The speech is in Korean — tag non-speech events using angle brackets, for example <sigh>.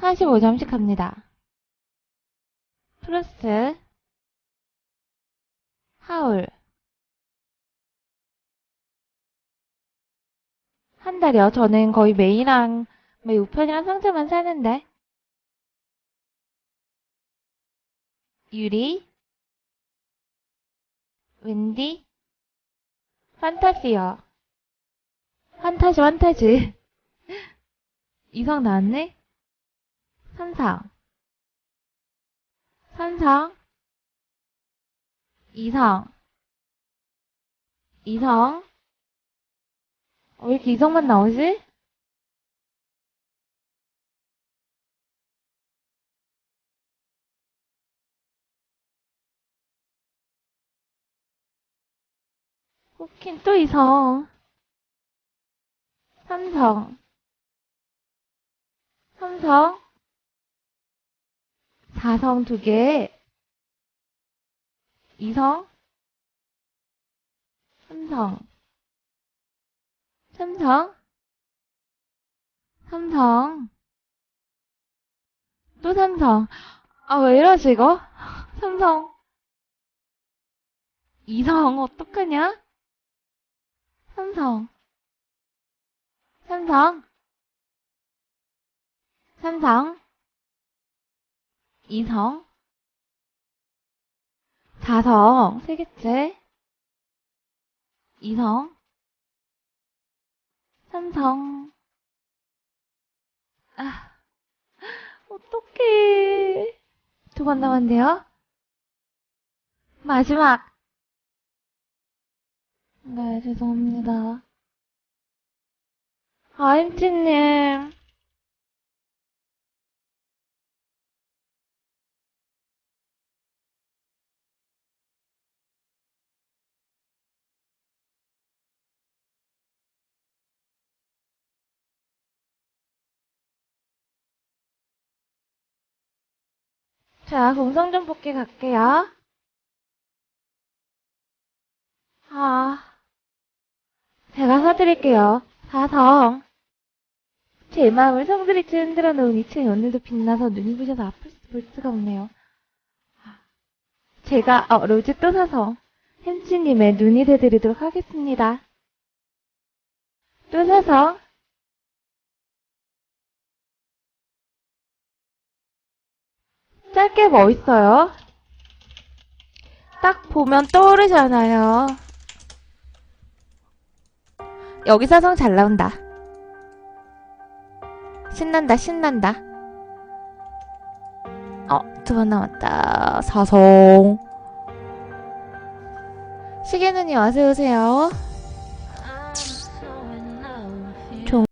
45점씩 합니다. 플러스 하울 한 달이요. 저는 거의 메이랑 뭐 우편이랑 상자만 사는데 유리 윈디 판타지요. 판타지 판타지 <laughs> 이성 나왔네? 산상. 산상. 이성 이성 어, 왜 이렇게 이성만 나오지? 웃긴 또 이성 삼성 삼성 사성 두 개, 이성, 삼성, 삼성, 삼성, 또 삼성. 아, 왜 이러지, 이거? <laughs> 삼성, 이성, 어떡하냐? 삼성, 삼성, 삼성, 이성, 사성, 세 개째, 이성, 삼성, 아, 어떡해. 두 번 남았네요. 마지막. 네, 죄송합니다. 아, 햄찌님. 자, 공성전 뽑기 갈게요. 아, 제가 사드릴게요. 사성. 제 마음을 성들이치 흔들어 놓은 이층이 오늘도 빛나서 눈이 부셔서 아플 수, 볼 수가 없네요. 아, 제가, 어, 로즈 또 사서 햄찌님의 눈이 되드리도록 하겠습니다. 또 사서 짧게 뭐 있어요? 딱 보면 떠오르잖아요. 여기 사성 잘 나온다. 신난다, 신난다. 어, 두 번 남았다. 사성. 시계눈이 와서 오세요.